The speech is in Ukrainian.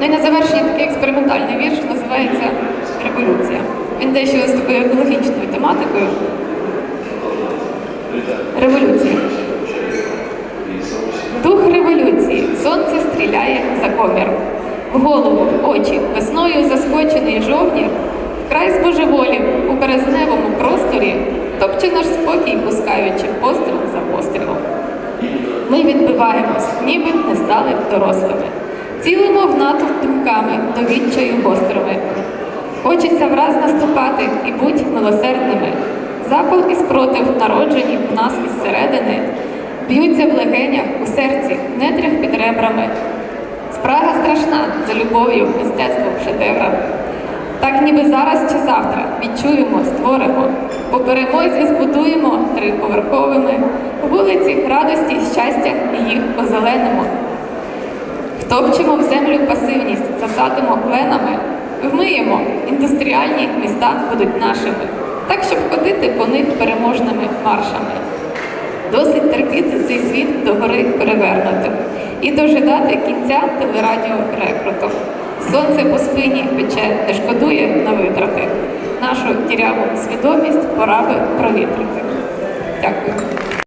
Ну і на завершення такий експериментальний вірш називається Революція. Він дещо з такою екологічною тематикою. Революція. Дух революції. Сонце стріляє за комір. В голову, в очі, весною заскочений жовнір, вкрай збожеволів у березневому просторі, топче наш спокій, пускаючи постріл за пострілом. Ми відбиваємось, ніби не стали дорослими. Цілимо в натовп думками до відчаю гострими. Хочеться враз наступати і будь милосердними. Запал і спротив, народжені в нас із середини, б'ються в легенях, у серці, в нетрях під ребрами. Спрага страшна за любов'ю, мистецтвом, шедеврами. Так ніби зараз чи завтра відчуємо, створимо, по перемозі збудуємо триповерховими вулиці радості, щастя і їх озеленимо. Втопчемо в землю пасивність, засадимо кленами, вмиємо, індустріальні міста будуть нашими, так щоб ходити по них переможними маршами. Досить терпіти цей світ до гори перевернути і дожидати кінця телерадіо рекруту. Сонце по спині пече, не шкодує на витрати. Нашу тіряву свідомість пора би провітрити. Дякую.